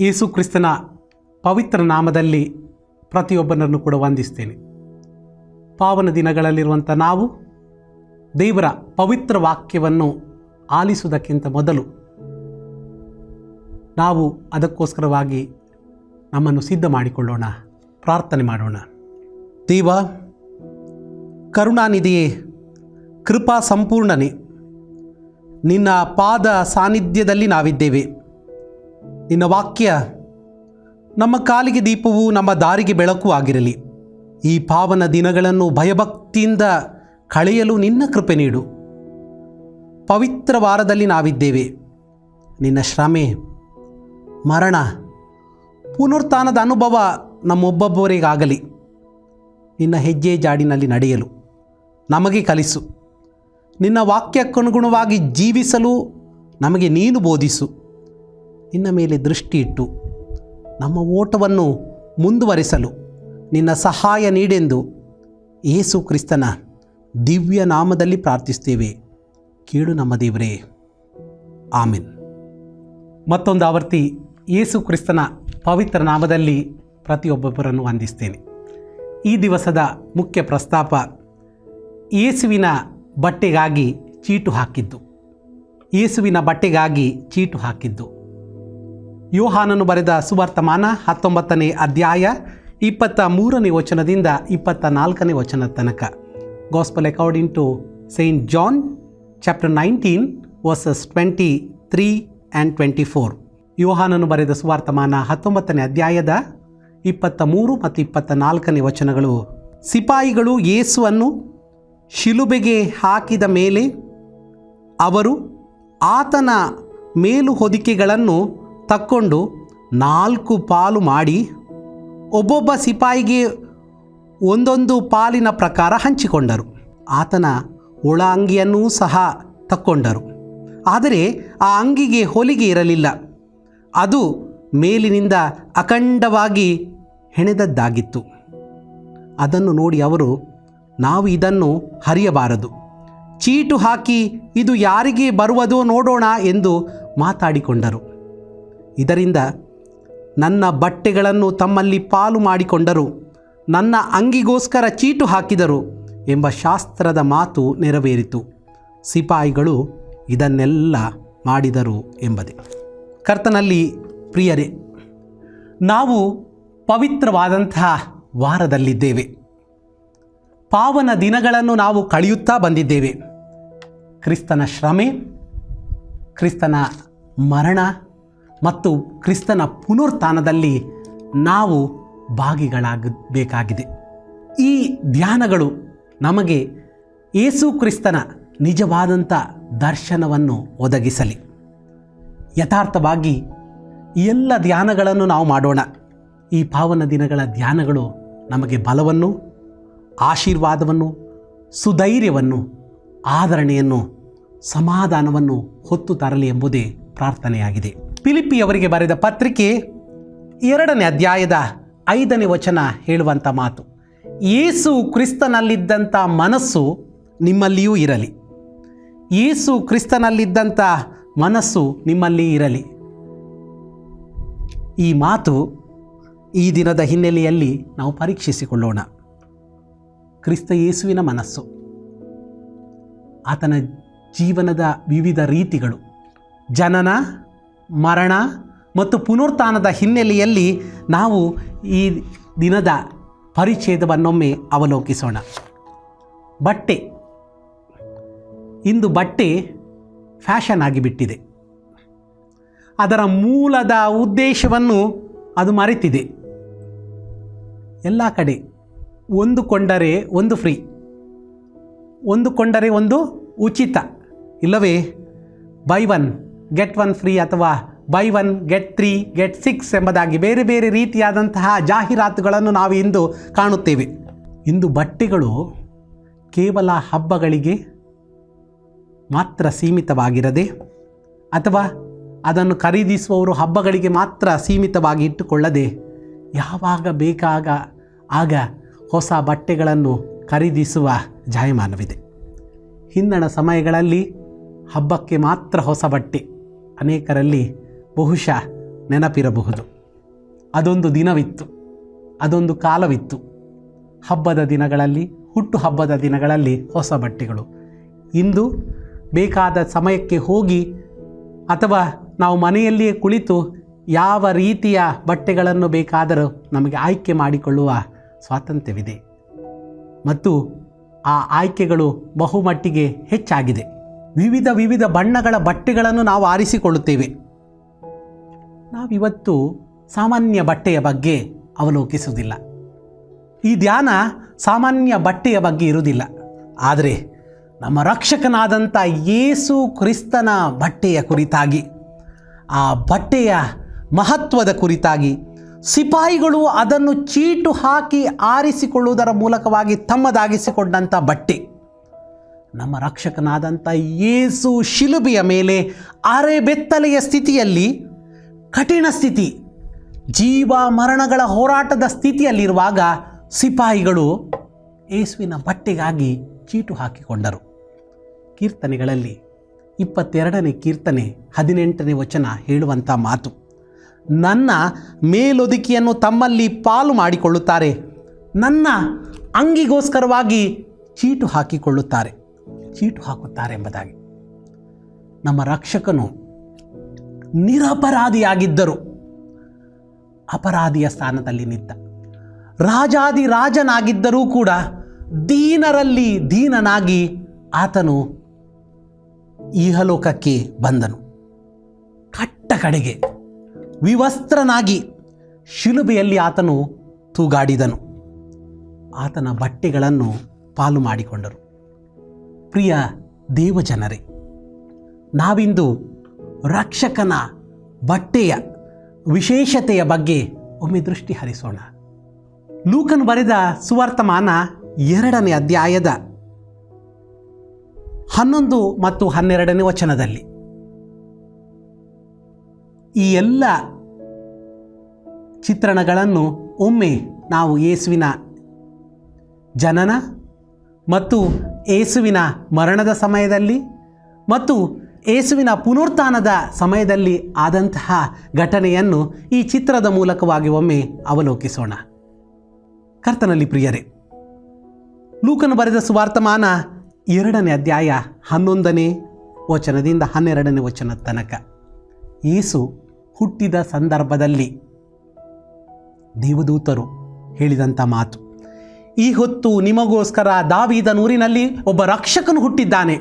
ಯೇಸು ಕ್ರಿಸ್ತನ ಪವಿತ್ರ ನಾಮದಲ್ಲಿ ಪ್ರತಿಯೊಬ್ಬನನ್ನು ಕೂಡ ವಂದಿಸ್ತೇನೆ. ಪಾವನ ದಿನಗಳಲ್ಲಿರುವಂಥ ನಾವು ದೇವರ ಪವಿತ್ರ ವಾಕ್ಯವನ್ನು ಆಲಿಸುವುದಕ್ಕಿಂತ ಮೊದಲು ನಾವು ಅದಕ್ಕೋಸ್ಕರವಾಗಿ ನಮ್ಮನ್ನು ಸಿದ್ಧ ಮಾಡಿಕೊಳ್ಳೋಣ, ಪ್ರಾರ್ಥನೆ ಮಾಡೋಣ. ದೇವ, ಕರುಣಾನಿಧಿಯೇ, ಕೃಪಾ ಸಂಪೂರ್ಣನೇ. ನಿನ್ನ ಪಾದ ಸಾನ್ನಿಧ್ಯದಲ್ಲಿ ನಾವಿದ್ದೇವೆ. ನಿನ್ನ ವಾಕ್ಯ ನಮ್ಮ ಕಾಲಿಗೆ ದೀಪವು ನಮ್ಮ ದಾರಿಗೆ ಬೆಳಕು ಆಗಿರಲಿ. ಈ ಪಾವನ ದಿನಗಳನ್ನು ಭಯಭಕ್ತಿಯಿಂದ ಕಳೆಯಲು ನಿನ್ನ ಕೃಪೆ ನೀಡು. ಪವಿತ್ರ ವಾರದಲ್ಲಿ ನಾವಿದ್ದೇವೆ. ನಿನ್ನ ಶ್ರಮೆ, ಮರಣ ಪುನರ್ತಾನದ ಅನುಭವ ನಮ್ಮೊಬ್ಬೊಬ್ಬರಿಗಾಗಲಿ. ನಿನ್ನ ಹೆಜ್ಜೆ ಜಾಡಿನಲ್ಲಿ ನಡೆಯಲು ನಮಗೆ ಕಲಿಸು. ನಿನ್ನ ವಾಕ್ಯಕ್ಕನುಗುಣವಾಗಿ ಜೀವಿಸಲು ನಮಗೆ ನೀನು ಬೋಧಿಸು. ನಿನ್ನ ಮೇಲೆ ದೃಷ್ಟಿ ಇಟ್ಟು ನಮ್ಮ ಓಟವನ್ನು ಮುಂದುವರಿಸಲು ನಿನ್ನ ಸಹಾಯ ನೀಡೆಂದು ಏಸು ಕ್ರಿಸ್ತನ ದಿವ್ಯ ನಾಮದಲ್ಲಿ ಪ್ರಾರ್ಥಿಸ್ತೇವೆ ಕೇಳು ನಮ್ಮ ದೇವರೇ. ಆಮೆನ್. ಮತ್ತೊಂದು ಆವರ್ತಿ ಯೇಸು ಕ್ರಿಸ್ತನ ಪವಿತ್ರ ನಾಮದಲ್ಲಿ ಪ್ರತಿಯೊಬ್ಬೊಬ್ಬರನ್ನು ವಂದಿಸ್ತೇನೆ ಈ ದಿವಸದ ಮುಖ್ಯ ಪ್ರಸ್ತಾಪ ಯೇಸುವಿನ ಬಟ್ಟೆಗಾಗಿ ಚೀಟು ಹಾಕಿದ್ದು. ಯೇಸುವಿನ ಬಟ್ಟೆಗಾಗಿ ಚೀಟು ಹಾಕಿದ್ದು. ಯೋಹಾನನು ಬರೆದ ಸುವರ್ತಮಾನ ಹತ್ತೊಂಬತ್ತನೇ ಅಧ್ಯಾಯ ಇಪ್ಪತ್ತ ಮೂರನೇ ವಚನದಿಂದ ಇಪ್ಪತ್ತ ನಾಲ್ಕನೇ ವಚನ ತನಕ. Gospel according to saint John chapter nineteen verses twenty three and twenty four ಯೋಹಾನನು ಬರೆದ ಸುವಾರ್ತಮಾನ ಹತ್ತೊಂಬತ್ತನೇ ಅಧ್ಯಾಯದ ಇಪ್ಪತ್ತ ಮೂರು ಮತ್ತು ಇಪ್ಪತ್ತ ನಾಲ್ಕನೇ ವಚನಗಳು, ಸಿಪಾಯಿಗಳು ಯೇಸುವನ್ನು ಶಿಲುಬೆಗೆ ಹಾಕಿದ ಮೇಲೆ ಅವರು ಆತನ ಮೇಲು ಹೊದಿಕೆಗಳನ್ನು ತಕ್ಕೊಂಡು ನಾಲ್ಕು ಪಾಲು ಮಾಡಿ ಒಬ್ಬೊಬ್ಬ ಸಿಪಾಯಿಗೆ ಒಂದೊಂದು ಪಾಲಿನ ಪ್ರಕಾರ ಹಂಚಿಕೊಂಡರು. ಆತನ ಒಳ ಅಂಗಿಯನ್ನೂ ಸಹ ತಕ್ಕೊಂಡರು. ಆದರೆ ಆ ಅಂಗಿಗೆ ಹೊಲಿಗೆ ಇರಲಿಲ್ಲ. ಅದು ಮೇಲಿನಿಂದ ಅಖಂಡವಾಗಿ ಹೆಣೆದದ್ದಾಗಿತ್ತು. ಅದನ್ನು ನೋಡಿ ಅವರು, ನಾವು ಇದನ್ನು ಹರಿಯಬಾರದು. ಚೀಟು ಹಾಕಿ ಇದು ಯಾರಿಗೆ ಬರುವುದೋ ನೋಡೋಣ ಎಂದು ಮಾತಾಡಿಕೊಂಡರು. ಇದರಿಂದ ನನ್ನ ಬಟ್ಟೆಗಳನ್ನು ತಮ್ಮಲ್ಲಿ ಪಾಲು ಮಾಡಿಕೊಂಡರು, ನನ್ನ ಅಂಗಿಗೋಸ್ಕರ ಚೀಟು ಹಾಕಿದರು ಎಂಬ ಶಾಸ್ತ್ರದ ಮಾತು ನೆರವೇರಿತು. ಸಿಪಾಯಿಗಳು ಇದನ್ನೆಲ್ಲ ಮಾಡಿದರು ಎಂಬುದೇ. ಕರ್ತನಲ್ಲಿ, ಪ್ರಿಯರೇ, ನಾವು ಪವಿತ್ರವಾದಂತಹ ವಾರದಲ್ಲಿದ್ದೇವೆ. ಪಾವನ ದಿನಗಳನ್ನು ನಾವು ಕಳೆಯುತ್ತಾ ಬಂದಿದ್ದೇವೆ. ಕ್ರಿಸ್ತನ ಶ್ರಮೆ, ಕ್ರಿಸ್ತನ ಮರಣ ಮತ್ತು ಕ್ರಿಸ್ತನ ಪುನರುತ್ಥಾನದಲ್ಲಿ ನಾವು ಭಾಗಿಗಳಾಗಬೇಕಾಗಿದೆ. ಈ ಧ್ಯಾನಗಳು ನಮಗೆ ಏಸು ಕ್ರಿಸ್ತನ ನಿಜವಾದಂಥ ದರ್ಶನವನ್ನು ಒದಗಿಸಲಿ. ಯಥಾರ್ಥವಾಗಿ ಎಲ್ಲ ಧ್ಯಾನಗಳನ್ನು ನಾವು ಮಾಡೋಣ. ಈ ಪಾವನ ದಿನಗಳ ಧ್ಯಾನಗಳು ನಮಗೆ ಬಲವನ್ನು, ಆಶೀರ್ವಾದವನ್ನು, ಸುಧೈರ್ಯವನ್ನು, ಆದರಣೆಯನ್ನು, ಸಮಾಧಾನವನ್ನು ಹೊತ್ತು ತರಲಿ ಎಂಬುದೇ ಪ್ರಾರ್ಥನೆಯಾಗಿದೆ. ಫಿಲಿಪಿಯವರಿಗೆ ಬರೆದ ಪತ್ರಿಕೆ ಎರಡನೇ ಅಧ್ಯಾಯದ ಐದನೇ ವಚನ ಹೇಳುವಂಥ ಮಾತು. ಯೇಸು ಕ್ರಿಸ್ತನಲ್ಲಿದ್ದಂಥ ಮನಸ್ಸು ನಿಮ್ಮಲ್ಲಿಯೂ ಇರಲಿ. ಯೇಸು ಕ್ರಿಸ್ತನಲ್ಲಿದ್ದಂಥ ಮನಸ್ಸು ನಿಮ್ಮಲ್ಲಿ ಇರಲಿ. ಈ ಮಾತು ಈ ದಿನದ ಹಿನ್ನೆಲೆಯಲ್ಲಿ ನಾವು ಪರೀಕ್ಷಿಸಿಕೊಳ್ಳೋಣ. ಕ್ರಿಸ್ತ ಯೇಸುವಿನ ಮನಸ್ಸು, ಆತನ ಜೀವನದ ವಿವಿಧ ರೀತಿಗಳು, ಜನನ ಮರಣ ಮತ್ತು ಪುನರುತ್ಥಾನದ ಹಿನ್ನೆಲೆಯಲ್ಲಿ ನಾವು ಈ ದಿನದ ಪರಿಚ್ಛೇದವನ್ನೊಮ್ಮೆ ಅವಲೋಕಿಸೋಣ. ಬಟ್ಟೆ. ಇಂದು ಬಟ್ಟೆ ಫ್ಯಾಷನ್ ಆಗಿಬಿಟ್ಟಿದೆ. ಅದರ ಮೂಲದ ಉದ್ದೇಶವನ್ನು ಅದು ಮರೆತಿದೆ. ಎಲ್ಲ ಕಡೆ ಒಂದು ಕೊಂಡರೆ ಒಂದು ಫ್ರೀ. ಒಂದು ಕೊಂಡರೆ ಒಂದು ಉಚಿತ. ಇಲ್ಲವೇ? Buy one. Get one free ಅಥವಾ buy one get three get six ಎಂಬುದಾಗಿ ಬೇರೆ ಬೇರೆ ರೀತಿಯಾದಂತಹ ಜಾಹೀರಾತುಗಳನ್ನು ನಾವು ಇಂದು ಕಾಣುತ್ತೇವೆ. ಇಂದು ಬಟ್ಟೆಗಳು ಕೇವಲ ಹಬ್ಬಗಳಿಗೆ ಮಾತ್ರ ಸೀಮಿತವಾಗಿರದೆ ಅಥವಾ ಅದನ್ನು ಖರೀದಿಸುವವರು ಹಬ್ಬಗಳಿಗೆ ಮಾತ್ರ ಸೀಮಿತವಾಗಿ ಇಟ್ಟುಕೊಳ್ಳದೆ ಯಾವಾಗ ಬೇಕಾಗ ಆಗ ಹೊಸ ಬಟ್ಟೆಗಳನ್ನು ಖರೀದಿಸುವ ಜಾಯಮಾನವಿದೆ. ಹಿಂದಣ ಸಮಯಗಳಲ್ಲಿ ಹಬ್ಬಕ್ಕೆ ಮಾತ್ರ ಹೊಸ ಬಟ್ಟೆ. ಅನೇಕರಲ್ಲಿ ಬಹುಶಃ ನೆನಪಿರಬಹುದು. ಅದೊಂದು ದಿನವಿತ್ತು. ಅದೊಂದು ಕಾಲವಿತ್ತು. ಹಬ್ಬದ ದಿನಗಳಲ್ಲಿ, ಹುಟ್ಟು ಹಬ್ಬದ ದಿನಗಳಲ್ಲಿ ಹೊಸ ಬಟ್ಟೆಗಳು. ಇಂದು ಬೇಕಾದ ಸಮಯಕ್ಕೆ ಹೋಗಿ ಅಥವಾ ನಾವು ಮನೆಯಲ್ಲಿಯೇ ಕುಳಿತು ಯಾವ ರೀತಿಯ ಬಟ್ಟೆಗಳನ್ನು ಬೇಕಾದರೂ ನಮಗೆ ಆಯ್ಕೆ ಮಾಡಿಕೊಳ್ಳುವ ಸ್ವಾತಂತ್ರ್ಯವಿದೆ. ಮತ್ತು ಆ ಆಯ್ಕೆಗಳು ಬಹುಮಟ್ಟಿಗೆ ಹೆಚ್ಚಾಗಿದೆ. ವಿವಿಧ ವಿವಿಧ ಬಣ್ಣಗಳ ಬಟ್ಟೆಗಳನ್ನು ನಾವು ಆರಿಸಿಕೊಳ್ಳುತ್ತೇವೆ. ನಾವಿವತ್ತು ಸಾಮಾನ್ಯ ಬಟ್ಟೆಯ ಬಗ್ಗೆ ಅವಲೋಕಿಸುವುದಿಲ್ಲ. ಈ ಧ್ಯಾನ ಸಾಮಾನ್ಯ ಬಟ್ಟೆಯ ಬಗ್ಗೆ ಇರುವುದಿಲ್ಲ. ಆದರೆ ನಮ್ಮ ರಕ್ಷಕನಾದಂಥ ಯೇಸು ಕ್ರಿಸ್ತನ ಬಟ್ಟೆಯ ಕುರಿತಾಗಿ, ಆ ಬಟ್ಟೆಯ ಮಹತ್ವದ ಕುರಿತಾಗಿ ಸಿಪಾಯಿಗಳು ಅದನ್ನು ಚೀಟು ಹಾಕಿ ಆರಿಸಿಕೊಳ್ಳುವುದರ ಮೂಲಕವಾಗಿ ತಮ್ಮದಾಗಿಸಿಕೊಂಡಂಥ ಬಟ್ಟೆ. ನಮ್ಮ ರಕ್ಷಕನಾದಂಥ ಯೇಸು ಶಿಲುಬೆಯ ಮೇಲೆ ಅರೆ ಬೆತ್ತಲೆಯ ಸ್ಥಿತಿಯಲ್ಲಿ, ಕಠಿಣ ಸ್ಥಿತಿ, ಜೀವ ಮರಣಗಳ ಹೋರಾಟದ ಸ್ಥಿತಿಯಲ್ಲಿರುವಾಗ ಸಿಪಾಯಿಗಳು ಯೇಸುವಿನ ಬಟ್ಟೆಗಾಗಿ ಚೀಟು ಹಾಕಿಕೊಂಡರು. ಕೀರ್ತನೆಗಳಲ್ಲಿ ಇಪ್ಪತ್ತೆರಡನೇ ಕೀರ್ತನೆ ಹದಿನೆಂಟನೇ ವಚನ ಹೇಳುವಂಥ ಮಾತು, ನನ್ನ ಮೇಲೊದಿಕೆಯನ್ನು ತಮ್ಮಲ್ಲಿ ಪಾಲು ಮಾಡಿಕೊಳ್ಳುತ್ತಾರೆ, ನನ್ನ ಅಂಗಿಗೋಸ್ಕರವಾಗಿ ಚೀಟು ಹಾಕಿಕೊಳ್ಳುತ್ತಾರೆ. ಚೀಟು ಹಾಕುತ್ತಾರೆ ಎಂಬುದಾಗಿ. ನಮ್ಮ ರಕ್ಷಕನು ನಿರಪರಾಧಿಯಾಗಿದ್ದರು ಅಪರಾಧಿಯ ಸ್ಥಾನದಲ್ಲಿ ನಿಂತ ರಾಜಾದಿ ರಾಜನಾಗಿದ್ದರೂ ಕೂಡ ದೀನರಲ್ಲಿ ದೀನನಾಗಿ ಆತನು ಈಹಲೋಕಕ್ಕೆ ಬಂದನು. ಕಟ್ಟ ಕಡೆಗೆ ವಿವಸ್ತ್ರನಾಗಿ ಶಿಲುಬೆಯಲ್ಲಿ ಆತನು ತೂಗಾಡಿದನು. ಆತನ ಬಟ್ಟೆಗಳನ್ನು ಪಾಲು ಮಾಡಿಕೊಂಡರು ಪ್ರಿಯ ದೇವಜನರೇ, ನಾವಿಂದು ರಕ್ಷಕನ ಬಟ್ಟೆಯ ವಿಶೇಷತೆಯ ಬಗ್ಗೆ ಒಮ್ಮೆ ದೃಷ್ಟಿ ಹರಿಸೋಣ. ಲೂಕನು ಬರೆದ ಸುವರ್ತಮಾನ ಎರಡನೇ ಅಧ್ಯಾಯದ ಹನ್ನೊಂದು ಮತ್ತು ಹನ್ನೆರಡನೇ ವಚನದಲ್ಲಿ. ಈ ಎಲ್ಲ ಚಿತ್ರಣಗಳನ್ನು ಒಮ್ಮೆ ನಾವು ಯೇಸುವಿನ ಜನನ ಮತ್ತು ಏಸುವಿನ ಮರಣದ ಸಮಯದಲ್ಲಿ ಮತ್ತು ಏಸುವಿನ ಪುನರುತ್ಥಾನದ ಸಮಯದಲ್ಲಿ ಆದಂತಹ ಘಟನೆಯನ್ನು ಈ ಚಿತ್ರದ ಮೂಲಕವಾಗಿ ಒಮ್ಮೆ ಅವಲೋಕಿಸೋಣ. ಕರ್ತನಲ್ಲಿ ಪ್ರಿಯರೇ, ಲೂಕನು ಬರೆದ ಸುವಾರ್ತಮಾನ ಎರಡನೇ ಅಧ್ಯಾಯ ಹನ್ನೊಂದನೇ ವಚನದಿಂದ ಹನ್ನೆರಡನೇ ವಚನದ ತನಕ. ಏಸು ಹುಟ್ಟಿದ ಸಂದರ್ಭದಲ್ಲಿ ದೇವದೂತರು ಹೇಳಿದಂಥ ಮಾತು. ಈ ಹೊತ್ತು ನಿಮಗೋಸ್ಕರ ದಾವಿದನೂರಿನಲ್ಲಿ ಒಬ್ಬ ರಕ್ಷಕನು ಹುಟ್ಟಿದ್ದಾನೆ.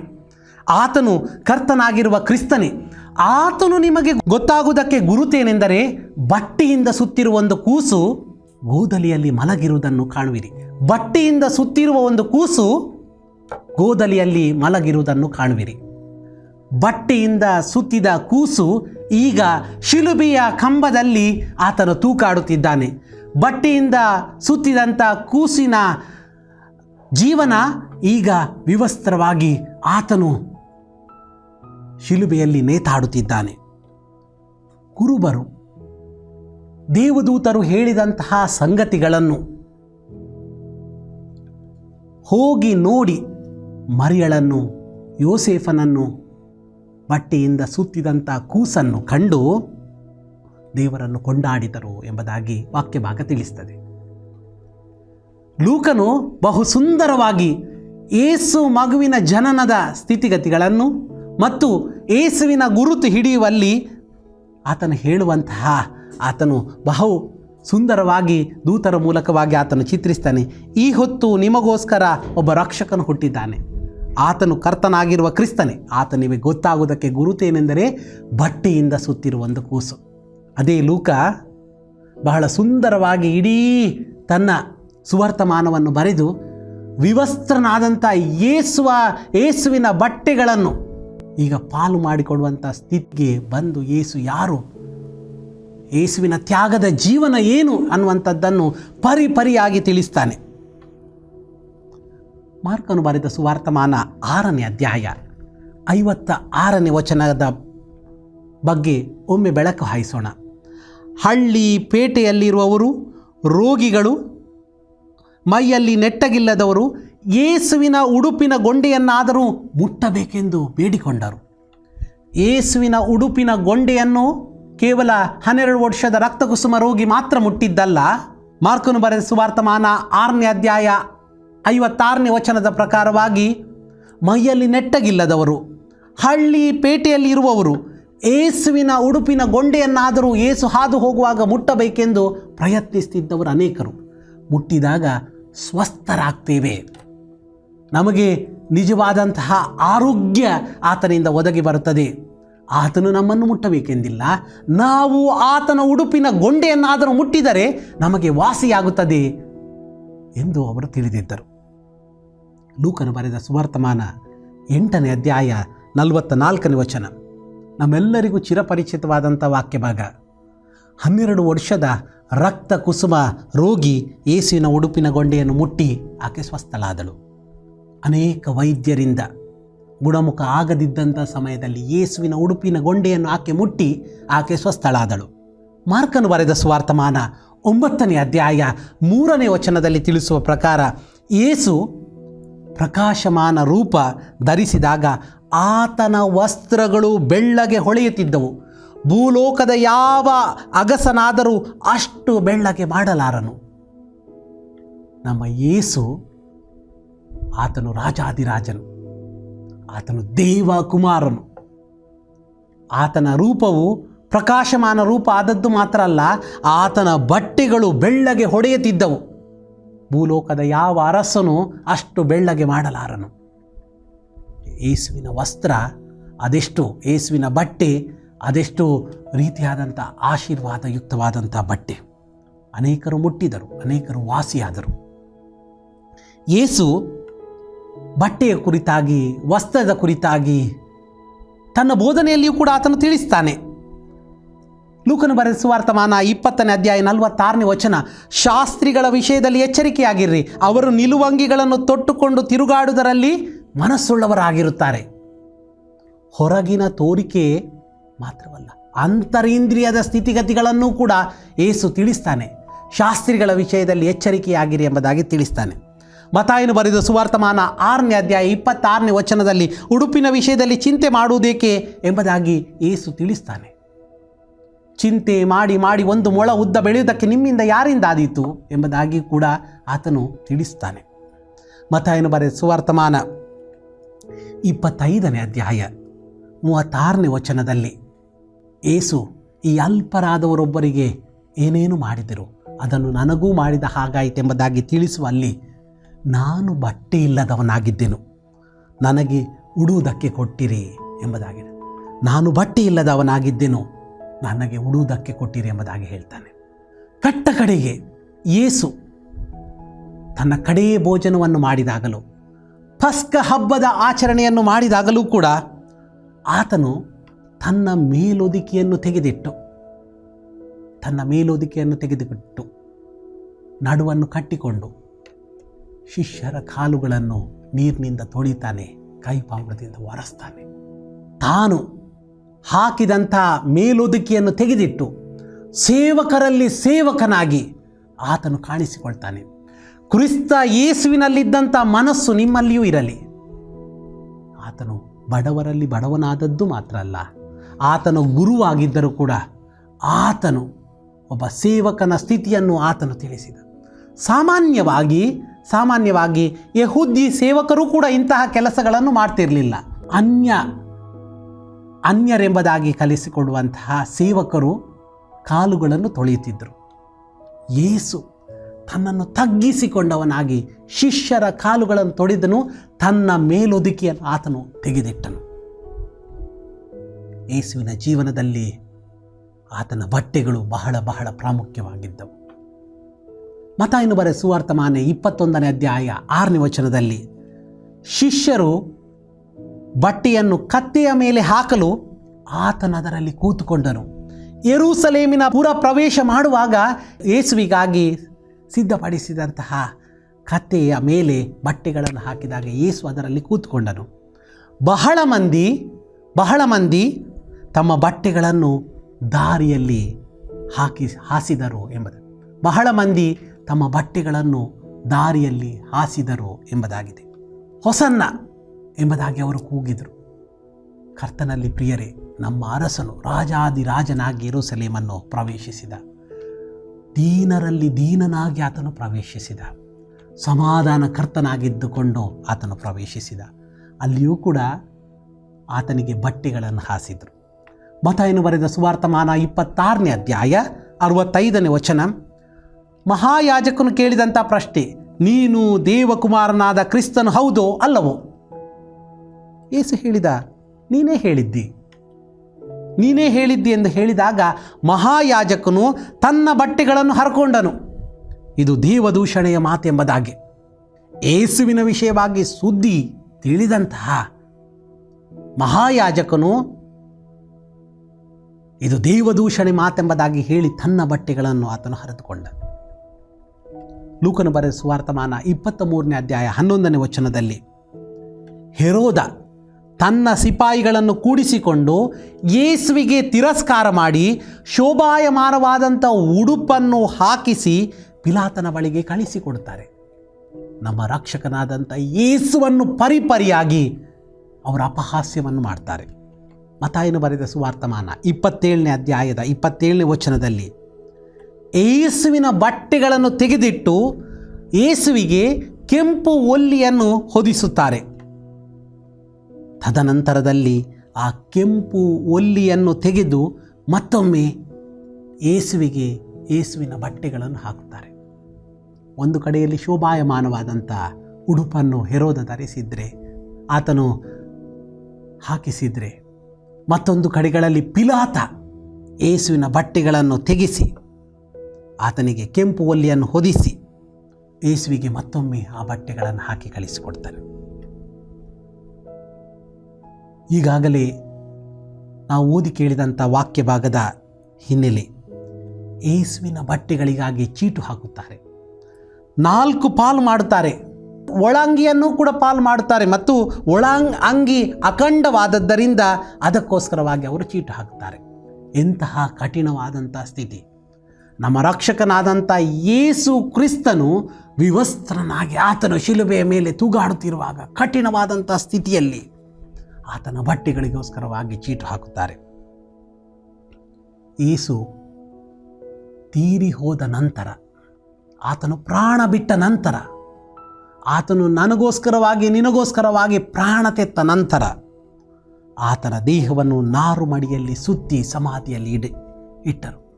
ಆತನು ಕರ್ತನಾಗಿರುವ ಕ್ರಿಸ್ತನೇ. ಆತನು ನಿಮಗೆ ಗೊತ್ತಾಗುವುದಕ್ಕೆ ಗುರುತೇನೆಂದರೆ ಬಟ್ಟೆಯಿಂದ ಸುತ್ತಿರುವ ಒಂದು ಕೂಸು ಗೋದಲಿಯಲ್ಲಿ ಮಲಗಿರುವುದನ್ನು ಕಾಣುವಿರಿ. ಬಟ್ಟೆಯಿಂದ ಸುತ್ತಿರುವ ಒಂದು ಕೂಸು ಗೋದಲಿಯಲ್ಲಿ ಮಲಗಿರುವುದನ್ನು ಕಾಣುವಿರಿ. ಬಟ್ಟೆಯಿಂದ ಸುತ್ತಿದ ಕೂಸು ಈಗ ಶಿಲುಬೆಯ ಕಂಬದಲ್ಲಿ ಆತನು ತೂಕಾಡುತ್ತಿದ್ದಾನೆ. ಬಟ್ಟೆಯಿಂದ ಸುತ್ತಿದಂಥ ಕೂಸಿನ ಜೀವನ ಈಗ ವಿವಸ್ತ್ರವಾಗಿ ಆತನು ಶಿಲುಬೆಯಲ್ಲಿ ನೇತಾಡುತ್ತಿದ್ದಾನೆ. ಕುರುಬರು, ದೇವದೂತರು ಹೇಳಿದಂತಹ ಸಂಗತಿಗಳನ್ನು ಹೋಗಿ ನೋಡಿ ಮರಿಯಳನ್ನು, ಯೋಸೇಫನನ್ನು ಬಟ್ಟೆಯಿಂದ ಸುತ್ತಿದಂಥ ಕೂಸನ್ನು ಕಂಡು ದೇವರನ್ನು ಕೊಂಡಾಡಿದರು ಎಂಬುದಾಗಿ ವಾಕ್ಯ ಭಾಗ ತಿಳಿಸ್ತದೆ. ಲೂಕನು ಬಹು ಸುಂದರವಾಗಿ ಏಸು ಮಗುವಿನ ಜನನದ ಸ್ಥಿತಿಗತಿಗಳನ್ನು ಮತ್ತು ಏಸುವಿನ ಗುರುತು ಹಿಡಿಯುವಲ್ಲಿ ಆತನು ಹೇಳುವಂತಹ ಆತನು ಬಹು ಸುಂದರವಾಗಿ ದೂತರ ಮೂಲಕವಾಗಿ ಆತನು ಚಿತ್ರಿಸ್ತಾನೆ, ಈ ಹೊತ್ತು ನಿಮಗೋಸ್ಕರ ಒಬ್ಬ ರಕ್ಷಕನು ಹುಟ್ಟಿದ್ದಾನೆ. ಆತನು ಕರ್ತನಾಗಿರುವ ಕ್ರಿಸ್ತನೇ. ಆತ ನಿಮಗೆ ಗೊತ್ತಾಗುವುದಕ್ಕೆ ಗುರುತೇನೆಂದರೆ ಬಟ್ಟೆಯಿಂದ ಸುತ್ತಿರುವ ಒಂದು ಕೂಸು. ಅದೇ ಲೂಕ ಬಹಳ ಸುಂದರವಾಗಿ ಇಡೀ ತನ್ನ ಸುವರ್ತಮಾನವನ್ನು ಬರೆದು ವಿವಸ್ತ್ರನಾದಂಥ ಯೇಸುವ ಯೇಸುವಿನ ಬಟ್ಟೆಗಳನ್ನು ಈಗ ಪಾಲು ಮಾಡಿಕೊಡುವಂಥ ಸ್ಥಿತಿಗೆ ಬಂದು ಯೇಸು ಯಾರು? ಯೇಸುವಿನ ತ್ಯಾಗದ ಜೀವನ ಏನು ಅನ್ನುವಂಥದ್ದನ್ನು ಪರಿಪರಿಯಾಗಿ ತಿಳಿಸ್ತಾನೆ. ಮಾರ್ಕನು ಬರೆದ ಸುವಾರ್ತಮಾನ ಆರನೇ ಅಧ್ಯಾಯ ಐವತ್ತ ಆರನೇ ವಚನದ ಬಗ್ಗೆ ಒಮ್ಮೆ ಬೆಳಕು ಹಾಯಿಸೋಣ. ಹಳ್ಳಿ ಪೇಟೆಯಲ್ಲಿರುವವರು, ರೋಗಿಗಳು, ಮೈಯಲ್ಲಿ ನೆಟ್ಟಗಿಲ್ಲದವರು ಯೇಸುವಿನ ಉಡುಪಿನ ಗೊಂಡೆಯನ್ನಾದರೂ ಮುಟ್ಟಬೇಕೆಂದು ಬೇಡಿಕೊಂಡರು. ಯೇಸುವಿನ ಉಡುಪಿನ ಗೊಂಡೆಯನ್ನು ಕೇವಲ ಹನ್ನೆರಡು ವರ್ಷದ ರಕ್ತಕುಸುಮ ರೋಗಿ ಮಾತ್ರ ಮುಟ್ಟಿದ್ದಲ್ಲ. ಮಾರ್ಕನು ಬರೆದ ಸುವಾರ್ತಮಾನ ಆರನೇ ಅಧ್ಯಾಯ ಐವತ್ತಾರನೇ ವಚನದ ಪ್ರಕಾರವಾಗಿ ಮೈಯಲ್ಲಿ ನೆಟ್ಟಗಿಲ್ಲದವರು, ಹಳ್ಳಿ ಪೇಟೆಯಲ್ಲಿ ಇರುವವರು ಏಸುವಿನ ಉಡುಪಿನ ಗೊಂಡೆಯನ್ನಾದರೂ ಏಸು ಹಾದು ಹೋಗುವಾಗ ಮುಟ್ಟಬೇಕೆಂದು ಪ್ರಯತ್ನಿಸ್ತಿದ್ದವರು ಅನೇಕರು. ಮುಟ್ಟಿದಾಗ ಸ್ವಸ್ಥರಾಗ್ತೇವೆ. ನಮಗೆ ನಿಜವಾದಂತಹ ಆರೋಗ್ಯ ಆತನಿಂದ ಒದಗಿ ಬರುತ್ತದೆ. ಆತನು ನಮ್ಮನ್ನು ಮುಟ್ಟಬೇಕೆಂದಿಲ್ಲ. ನಾವು ಆತನ ಉಡುಪಿನ ಗೊಂಡೆಯನ್ನಾದರೂ ಮುಟ್ಟಿದರೆ ನಮಗೆ ವಾಸಿಯಾಗುತ್ತದೆ ಎಂದು ಅವರು ತಿಳಿದಿದ್ದರು. ಲೂಕನು ಬರೆದ ಸುವರ್ತಮಾನ ಎಂಟನೇ ಅಧ್ಯಾಯ ನಲವತ್ತ ನಾಲ್ಕನೇ ವಚನ. ನಮ್ಮೆಲ್ಲರಿಗೂ ಚಿರಪರಿಚಿತವಾದಂಥ ವಾಕ್ಯ ಭಾಗ ಹನ್ನೆರಡು ವರ್ಷದ ರಕ್ತ ಕುಸುಮ ರೋಗಿ ಏಸುವಿನ ಉಡುಪಿನ ಗೊಂಡೆಯನ್ನು ಮುಟ್ಟಿ ಆಕೆ ಸ್ವಸ್ಥಳಾದಳು. ಅನೇಕ ವೈದ್ಯರಿಂದ ಗುಣಮುಖ ಆಗದಿದ್ದಂಥ ಸಮಯದಲ್ಲಿ ಯೇಸುವಿನ ಉಡುಪಿನ ಗೊಂಡೆಯನ್ನು ಆಕೆ ಮುಟ್ಟಿ ಆಕೆ ಸ್ವಸ್ಥಳಾದಳು. ಮಾರ್ಕನು ಬರೆದ ಸ್ವಾರ್ಥಮಾನ ಒಂಬತ್ತನೇ ಅಧ್ಯಾಯ ಮೂರನೇ ವಚನದಲ್ಲಿ ತಿಳಿಸುವ ಪ್ರಕಾರ ಯೇಸು ಪ್ರಕಾಶಮಾನ ರೂಪ ಧರಿಸಿದಾಗ ಆತನ ವಸ್ತ್ರಗಳು ಬೆಳ್ಳಗೆ ಹೊಳೆಯುತ್ತಿದ್ದವು. ಭೂಲೋಕದ ಯಾವ ಅಗಸನಾದರೂ ಅಷ್ಟು ಬೆಳ್ಳಗೆ ಮಾಡಲಾರನು. ನಮ್ಮ ಯೇಸು ಆತನು ರಾಜಾದಿರಾಜನು ಆತನು ದೇವ ಕುಮಾರನು ಆತನ ರೂಪವು ಪ್ರಕಾಶಮಾನ ರೂಪ ಆದದ್ದು ಮಾತ್ರ ಅಲ್ಲ, ಆತನ ಬಟ್ಟೆಗಳು ಬೆಳ್ಳಗೆ ಹೊಡೆಯುತ್ತಿದ್ದವು. ಭೂಲೋಕದ ಯಾವ ಅರಸನು ಅಷ್ಟು ಬೆಳ್ಳಗೆ ಮಾಡಲಾರನು. ಯೇಸುವಿನ ವಸ್ತ್ರ, ಅದೆಷ್ಟು ಏಸುವಿನ ಬಟ್ಟೆ, ಅದೆಷ್ಟು ರೀತಿಯಾದಂಥ ಆಶೀರ್ವಾದಯುಕ್ತವಾದಂಥ ಬಟ್ಟೆ. ಅನೇಕರು ಮುಟ್ಟಿದರು, ಅನೇಕರು ವಾಸಿಯಾದರು. ಯೇಸು ಬಟ್ಟೆಯ ಕುರಿತಾಗಿ, ವಸ್ತ್ರದ ಕುರಿತಾಗಿ ತನ್ನ ಬೋಧನೆಯಲ್ಲಿಯೂ ಕೂಡ ಆತನು ತಿಳಿಸ್ತಾನೆ. ಲೂಕನು ಬರೆದ ಸುವಾರ್ತಮಾನ ಇಪ್ಪತ್ತನೇ ಅಧ್ಯಾಯ ನಲವತ್ತಾರನೇ ವಚನ, ಶಾಸ್ತ್ರಿಗಳ ವಿಷಯದಲ್ಲಿ ಎಚ್ಚರಿಕೆಯಾಗಿರ್ರಿ. ಅವರು ನಿಲುವಂಗಿಗಳನ್ನು ತೊಟ್ಟುಕೊಂಡು ತಿರುಗಾಡುವುದರಲ್ಲಿ ಮನಸ್ಸುಳ್ಳವರಾಗಿರುತ್ತಾರೆ. ಹೊರಗಿನ ತೋರಿಕೆ ಮಾತ್ರವಲ್ಲ, ಅಂತರೇಂದ್ರಿಯದ ಸ್ಥಿತಿಗತಿಗಳನ್ನು ಕೂಡ ಏಸು ತಿಳಿಸ್ತಾನೆ. ಶಾಸ್ತ್ರಿಗಳ ವಿಷಯದಲ್ಲಿ ಎಚ್ಚರಿಕೆಯಾಗಿರಿ ಎಂಬುದಾಗಿ ತಿಳಿಸ್ತಾನೆ. ಮತಾಯನು ಬರೆದ ಸುವಾರ್ತಮಾನ ಆರನೇ ಅಧ್ಯಾಯ ಇಪ್ಪತ್ತಾರನೇ ವಚನದಲ್ಲಿ ಉಡುಪಿನ ವಿಷಯದಲ್ಲಿ ಚಿಂತೆ ಮಾಡುವುದೇಕೆ ಎಂಬುದಾಗಿ ಏಸು ತಿಳಿಸ್ತಾನೆ. ಚಿಂತೆ ಮಾಡಿ ಮಾಡಿ ಒಂದು ಮೊಳ ಉದ್ದ ಬೆಳೆಯುವುದಕ್ಕೆ ನಿಮ್ಮಿಂದ ಯಾರಿಂದ ಆದೀತು ಎಂಬುದಾಗಿ ಕೂಡ ಆತನು ತಿಳಿಸ್ತಾನೆ. ಮತಾಯನು ಬರೆದ ಸುವಾರ್ತಮಾನ ಇಪ್ಪತ್ತೈದನೇ ಅಧ್ಯಾಯ, ಮೂವತ್ತಾರನೇ ವಚನದಲ್ಲಿ ಏಸು ಈ ಅಲ್ಪರಾದವರೊಬ್ಬರಿಗೆ ಏನೇನು ಮಾಡಿದರು, ಅದನ್ನು ನನಗೂ ಮಾಡಿದ ಹಾಗಾಯಿತೆಂಬುದಾಗಿ ತಿಳಿಸುವಲ್ಲಿ ನಾನು ಬಟ್ಟೆ ಇಲ್ಲದವನಾಗಿದ್ದೆನು. ನನಗೆ ಉಡುವುದಕ್ಕೆ ಕೊಟ್ಟಿರಿ ಎಂಬುದಾಗಿದೆ ನಾನು ಬಟ್ಟೆ ಇಲ್ಲದವನಾಗಿದ್ದೆನು, ನನಗೆ ಉಡುವುದಕ್ಕೆ ಕೊಟ್ಟಿರಿ ಎಂಬುದಾಗಿ ಹೇಳ್ತಾನೆ. ಕಟ್ಟ ಕಡೆಗೆ ಏಸು ತನ್ನ ಕಡೆಯೇ ಭೋಜನವನ್ನು ಮಾಡಿದಾಗಲೂ ಪಸ್ಕ ಹಬ್ಬದ ಆಚರಣೆಯನ್ನು ಮಾಡಿದಾಗಲೂ ಕೂಡ ಆತನು ತನ್ನ ಮೇಲೊದಿಕೆಯನ್ನು ತೆಗೆದಿಟ್ಟು, ತನ್ನ ಮೇಲೊದಿಕೆಯನ್ನು ತೆಗೆದುಬಿಟ್ಟು ನಡುವನ್ನು ಕಟ್ಟಿಕೊಂಡು ಶಿಷ್ಯರ ಕಾಲುಗಳನ್ನು ನೀರಿನಿಂದ ತೊಳಿತಾನೆ ಕೈಪಾಂಗುಳದಿಂದ ಒರೆಸ್ತಾನೆ. ತಾನು ಹಾಕಿದಂಥ ಮೇಲೊದಿಕೆಯನ್ನು ತೆಗೆದಿಟ್ಟು ಸೇವಕರಲ್ಲಿ ಸೇವಕನಾಗಿ ಆತನು ಕಾಣಿಸಿಕೊಳ್ತಾನೆ. ಕ್ರಿಸ್ತ ಯೇಸುವಿನಲ್ಲಿದ್ದಂಥ ಮನಸ್ಸು ನಿಮ್ಮಲ್ಲಿಯೂ ಇರಲಿ. ಆತನು ಬಡವರಲ್ಲಿ ಬಡವನಾದದ್ದು ಮಾತ್ರ ಅಲ್ಲ, ಆತನು ಗುರುವಾಗಿದ್ದರೂ ಕೂಡ ಆತನು ಒಬ್ಬ ಸೇವಕನ ಸ್ಥಿತಿಯನ್ನು ಆತನು ತಿಳಿಸಿದ. ಸಾಮಾನ್ಯವಾಗಿ ಸಾಮಾನ್ಯವಾಗಿ ಯಹೂದಿ ಸೇವಕರು ಕೂಡ ಇಂತಹ ಕೆಲಸಗಳನ್ನು ಮಾಡ್ತಿರಲಿಲ್ಲ. ಅನ್ಯ, ಅನ್ಯರೆಂಬುದಾಗಿ ಕಲಿಸಿಕೊಡುವಂತಹ ಸೇವಕರು ಕಾಲುಗಳನ್ನು ತೊಳೆಯುತ್ತಿದ್ದರು. ಯೇಸು ತನ್ನನ್ನು ತಗ್ಗಿಸಿಕೊಂಡವನಾಗಿ ಶಿಷ್ಯರ ಕಾಲುಗಳನ್ನು ತೊಡಿದನು, ತನ್ನ ಮೇಲೊದಿಕೆಯನ್ನು ಆತನು ತೆಗೆದಿಟ್ಟನು. ಯೇಸುವಿನ ಜೀವನದಲ್ಲಿ ಆತನ ಬಟ್ಟೆಗಳು ಬಹಳ ಬಹಳ ಪ್ರಾಮುಖ್ಯವಾಗಿದ್ದವು. ಮತ ಇನ್ನು ಬರೆ ಸುವಾರ್ತಮಾನೆ ಇಪ್ಪತ್ತೊಂದನೇ ಅಧ್ಯಾಯ ಆರನೇ ವಚನದಲ್ಲಿ, ಶಿಷ್ಯರು ಬಟ್ಟೆಯನ್ನು ಕತ್ತೆಯ ಮೇಲೆ ಹಾಕಲು ಆತನದರಲ್ಲಿ ಕೂತುಕೊಂಡನು. ಯೆರೂಸಲೇಮಿನ ಪುರ ಪ್ರವೇಶ ಮಾಡುವಾಗ ಯೇಸುವಿಗಾಗಿ ಸಿದ್ಧಪಡಿಸಿದಂತಹ ಕತ್ತೆಯ ಮೇಲೆ ಬಟ್ಟೆಗಳನ್ನು ಹಾಕಿದಾಗ ಯೇಸು ಅದರಲ್ಲಿ ಕೂತ್ಕೊಂಡನು. ಬಹಳ ಮಂದಿ ಬಹಳ ಮಂದಿ ತಮ್ಮ ಬಟ್ಟೆಗಳನ್ನು ದಾರಿಯಲ್ಲಿ ಹಾಕಿ, ಹಾಸಿದರು ಎಂಬುದು. ಬಹಳ ಮಂದಿ ತಮ್ಮ ಬಟ್ಟೆಗಳನ್ನು ದಾರಿಯಲ್ಲಿ ಹಾಸಿದರು ಎಂಬುದಾಗಿದೆ. ಹೊಸನ್ನ ಎಂಬುದಾಗಿ ಅವರು ಕೂಗಿದರು. ಕರ್ತನಲ್ಲಿ ಪ್ರಿಯರೇ, ನಮ್ಮ ಅರಸನು ರಾಜಾದಿರಾಜನಾಗಿ ಸಲೀಮನ್ನು ಪ್ರವೇಶಿಸಿದ. ದೀನರಲ್ಲಿ ದೀನನಾಗಿ ಆತನು ಪ್ರವೇಶಿಸಿದ. ಸಮಾಧಾನ ಕರ್ತನಾಗಿದ್ದುಕೊಂಡು ಆತನು ಪ್ರವೇಶಿಸಿದ. ಅಲ್ಲಿಯೂ ಕೂಡ ಆತನಿಗೆ ಬಟ್ಟೆಗಳನ್ನು ಹಾಸಿದರು. ಮತಾಯನು ಬರೆದ ಸುವಾರ್ತಮಾನ ಇಪ್ಪತ್ತಾರನೇ ಅಧ್ಯಾಯ ಅರವತ್ತೈದನೇ ವಚನ. ಮಹಾಯಾಜಕನು ಕೇಳಿದಂಥ ಪ್ರಶ್ನೆ, ನೀನು ದೇವಕುಮಾರನಾದ ಕ್ರಿಸ್ತನು ಹೌದೋ ಅಲ್ಲವೋ? ಏಸು ಹೇಳಿದ, ನೀನೇ ಹೇಳಿದ್ದಿ? ನೀನೇ ಹೇಳಿದ್ದಿ ಎಂದು ಹೇಳಿದಾಗ ಮಹಾಯಾಜಕನು ತನ್ನ ಬಟ್ಟೆಗಳನ್ನು ಹರ್ಕೊಂಡನು. ಇದು ದೇವದೂಷಣೆಯ ಮಾತೆಂಬುದಾಗಿ. ಏಸುವಿನ ವಿಷಯವಾಗಿ ಸುದ್ದಿ ತಿಳಿದಂತಹ ಮಹಾಯಾಜಕನು ಇದು ದೇವದೂಷಣೆ ಮಾತೆಂಬುದಾಗಿ ಹೇಳಿ ತನ್ನ ಬಟ್ಟೆಗಳನ್ನು ಆತನು ಹರಿದುಕೊಂಡ ಲೂಕನು ಬರೆದ ಸುವಾರ್ತಮಾನ ಇಪ್ಪತ್ತ ಮೂರನೇ ಅಧ್ಯಾಯ ಹನ್ನೊಂದನೇ ವಚನದಲ್ಲಿ, ಹೆರೋದ ತನ್ನ ಸಿಪಾಯಿಗಳನ್ನು ಕೂಡಿಸಿಕೊಂಡು ಯೇಸುವಿಗೆ ತಿರಸ್ಕಾರ ಮಾಡಿ ಶೋಭಾಯಮಾನವಾದಂಥ ಉಡುಪನ್ನು ಹಾಕಿಸಿ ಪಿಲಾತನ ಬಳಿಗೆ ಕಳಿಸಿಕೊಡ್ತಾರೆ ನಮ್ಮ ರಕ್ಷಕನಾದಂಥ ಯೇಸುವನ್ನು ಪರಿಪರಿಯಾಗಿ ಅವರ ಅಪಹಾಸ್ಯವನ್ನು ಮಾಡ್ತಾರೆ. ಮತಾಯನು ಬರೆದ ಸುವಾರ್ತಮಾನ ಇಪ್ಪತ್ತೇಳನೇ ಅಧ್ಯಾಯದ ಇಪ್ಪತ್ತೇಳನೇ ವಚನದಲ್ಲಿ ಏಸುವಿನ ಬಟ್ಟೆಗಳನ್ನು ತೆಗೆದಿಟ್ಟು ಏಸುವಿಗೆ ಕೆಂಪು ಒಲ್ಲಿಯನ್ನು ಹೊದಿಸುತ್ತಾರೆ. ತದನಂತರದಲ್ಲಿ ಆ ಕೆಂಪು ಒಲ್ಲಿಯನ್ನು ತೆಗೆದು ಮತ್ತೊಮ್ಮೆ ಏಸುವಿಗೆ, ಏಸುವಿನ ಬಟ್ಟೆಗಳನ್ನು ಹಾಕುತ್ತಾರೆ. ಒಂದು ಕಡೆಯಲ್ಲಿ ಶೋಭಾಯಮಾನವಾದಂಥ ಉಡುಪನ್ನು ಹೆರೋದ ಧರಿಸಿದರೆ, ಆತನು ಹಾಕಿಸಿದರೆ, ಮತ್ತೊಂದು ಕಡೆಗಳಲ್ಲಿ ಪಿಲಾತ ಏಸುವಿನ ಬಟ್ಟೆಗಳನ್ನು ತೆಗೆಸಿ, ಆತನಿಗೆ ಕೆಂಪು ಒಲ್ಲಿಯನ್ನು ಹೊದಿಸಿ, ಏಸುವಿಗೆ ಮತ್ತೊಮ್ಮೆ ಆ ಬಟ್ಟೆಗಳನ್ನು ಹಾಕಿ ಕಳಿಸಿಕೊಡ್ತಾನೆ ಈಗಾಗಲೇ ನಾವು ಓದಿ ಕೇಳಿದಂಥ ವಾಕ್ಯ ಭಾಗದ ಹಿನ್ನೆಲೆ ಏಸುವಿನ ಬಟ್ಟೆಗಳಿಗಾಗಿ ಚೀಟು ಹಾಕುತ್ತಾರೆ. ನಾಲ್ಕು ಪಾಲು ಮಾಡುತ್ತಾರೆ. ಒಳಂಗಿಯನ್ನು ಕೂಡ ಪಾಲು ಮಾಡುತ್ತಾರೆ ಮತ್ತು ಒಳಂಗ್, ಅಂಗಿ ಅಖಂಡವಾದದ್ದರಿಂದ ಅದಕ್ಕೋಸ್ಕರವಾಗಿ ಅವರು ಚೀಟು ಹಾಕುತ್ತಾರೆ. ಎಂತಹ ಕಠಿಣವಾದಂಥ ಸ್ಥಿತಿ. ನಮ್ಮ ರಕ್ಷಕನಾದಂಥ ಯೇಸು ಕ್ರಿಸ್ತನು ವಿವಸ್ತ್ರನಾಗಿ ಆತನು ಶಿಲುಬೆಯ ಮೇಲೆ ತೂಗಾಡುತ್ತಿರುವಾಗ ಕಠಿಣವಾದಂಥ ಸ್ಥಿತಿಯಲ್ಲಿ ಆತನ ಬಟ್ಟೆಗಳಿಗೋಸ್ಕರವಾಗಿ ಚೀಟು ಹಾಕುತ್ತಾರೆ. ಏಸು ತೀರಿ ಹೋದ ನಂತರ, ಆತನು ಪ್ರಾಣ ಬಿಟ್ಟ ನಂತರ, ಆತನು ನನಗೋಸ್ಕರವಾಗಿ, ನಿನಗೋಸ್ಕರವಾಗಿ ಪ್ರಾಣ ತೆತ್ತ ನಂತರ, ಆತನ ದೇಹವನ್ನು ನಾರು ಮಡಿಯಲ್ಲಿ ಸುತ್ತಿ ಸಮಾಧಿಯಲ್ಲಿ ಇಡಿ, ಇಟ್ಟರು.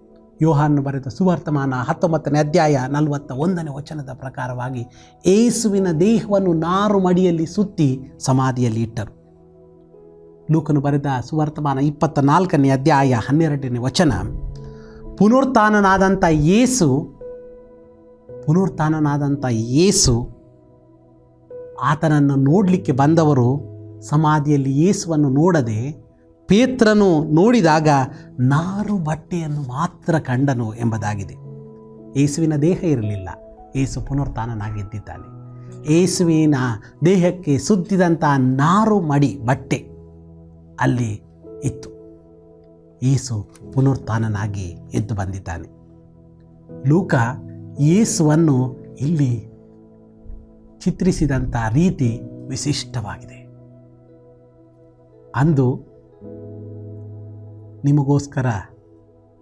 ಯೋಹಾನ್ನು ಬರೆದ ಸುವರ್ತಮಾನ ಹತ್ತೊಂಬತ್ತನೇ ಅಧ್ಯಾಯ ನಲವತ್ತ ಒಂದನೇ ವಚನದ ಪ್ರಕಾರವಾಗಿ ಏಸುವಿನ ದೇಹವನ್ನು ನಾರು ಮಡಿಯಲ್ಲಿ ಸುತ್ತಿ ಸಮಾಧಿಯಲ್ಲಿ ಇಟ್ಟರು. ಲೂಕನು ಬರೆದ ಸುವರ್ತಮಾನ ಇಪ್ಪತ್ತ ನಾಲ್ಕನೇ ಅಧ್ಯಾಯ ಹನ್ನೆರಡನೇ ವಚನ. ಪುನರುತ್ಥಾನನಾದಂಥ ಯೇಸು ಪುನರುತ್ಥಾನನಾದಂಥ ಯೇಸು ಆತನನ್ನು ನೋಡಲಿಕ್ಕೆ ಬಂದವರು ಸಮಾಧಿಯಲ್ಲಿ ಯೇಸುವನ್ನು ನೋಡದೆ ಪೇತ್ರನು ನೋಡಿದಾಗ ನಾರು ಬಟ್ಟೆಯನ್ನು ಮಾತ್ರ ಕಂಡನು ಎಂಬುದಾಗಿದೆ. ಯೇಸುವಿನ ದೇಹ ಇರಲಿಲ್ಲ. ಏಸು ಪುನರುತ್ಥಾನನಾಗಿದ್ದಾನೆ ಯೇಸುವಿನ ದೇಹಕ್ಕೆ ಸುತ್ತಿದಂಥ ನಾರು ಮಡಿ ಬಟ್ಟೆ. ಅಲ್ಲಿ ಇತ್ತು. ಯೇಸು ಪುನರುತ್ಥಾನನಾಗಿ ಎದ್ದು ಬಂದಿದ್ದಾನೆ. ಲೂಕ ಯೇಸುವನ್ನು ಇಲ್ಲಿ ಚಿತ್ರಿಸಿದಂಥ ರೀತಿ ವಿಶಿಷ್ಟವಾಗಿದೆ. ಅಂದು ನಿಮಗೋಸ್ಕರ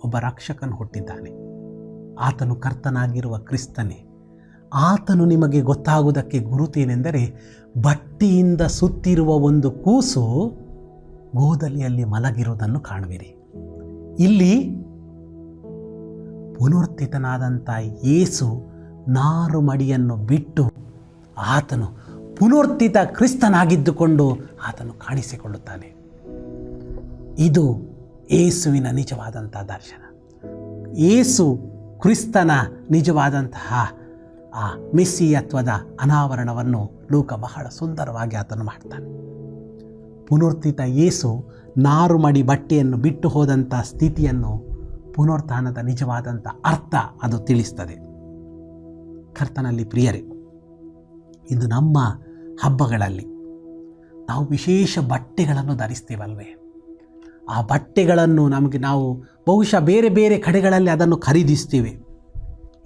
ಒಬ್ಬ ರಕ್ಷಕನು ಹುಟ್ಟಿದ್ದಾನೆ. ಆತನು ಕರ್ತನಾಗಿರುವ ಕ್ರಿಸ್ತನೇ. ಆತನು ನಿಮಗೆ ಗೊತ್ತಾಗುವುದಕ್ಕೆ ಗುರುತೇನೆಂದರೆ ಬಟ್ಟೆಯಿಂದ ಸುತ್ತಿರುವ ಒಂದು ಕೂಸು ಗೋದಲಿಯಲ್ಲಿ ಮಲಗಿರುವುದನ್ನು ಕಾಣುವಿರಿ. ಇಲ್ಲಿ ಪುನರ್ತಿತನಾದಂಥ ಯೇಸು ನಾರು ಮಡಿಯನ್ನು ಬಿಟ್ಟು ಆತನು ಪುನರ್ತಿತ ಕ್ರಿಸ್ತನಾಗಿದ್ದುಕೊಂಡು ಆತನು ಕಾಣಿಸಿಕೊಳ್ಳುತ್ತಾನೆ. ಇದು ಏಸುವಿನ ನಿಜವಾದಂಥ ದರ್ಶನ. ಏಸು ಕ್ರಿಸ್ತನ ನಿಜವಾದಂತಹ ಆ ಮೆಸ್ಸಿಯತ್ವದ ಅನಾವರಣವನ್ನು ಲೂಕ ಬಹಳ ಸುಂದರವಾಗಿ ಆತನು ಮಾಡ್ತಾನೆ. ಪುನರ್ತಿತ ನಾರು ಮಾಡಿ ಬಟ್ಟೆಯನ್ನು ಬಿಟ್ಟು ಹೋದಂಥ ಸ್ಥಿತಿಯನ್ನು ಪುನರುತ್ಥಾನದ ನಿಜವಾದಂಥ ಅರ್ಥ ಅದು ತಿಳಿಸ್ತದೆ. ಕರ್ತನಲ್ಲಿ ಪ್ರಿಯರೇ, ಇಂದು ನಮ್ಮ ಹಬ್ಬಗಳಲ್ಲಿ ನಾವು ವಿಶೇಷ ಬಟ್ಟೆಗಳನ್ನು ಧರಿಸ್ತೇವಲ್ವೇ? ಆ ಬಟ್ಟೆಗಳನ್ನು ನಮಗೆ ನಾವು ಬಹುಶಃ ಬೇರೆ ಬೇರೆ ಕಡೆಗಳಲ್ಲಿ ಅದನ್ನು ಖರೀದಿಸ್ತೇವೆ.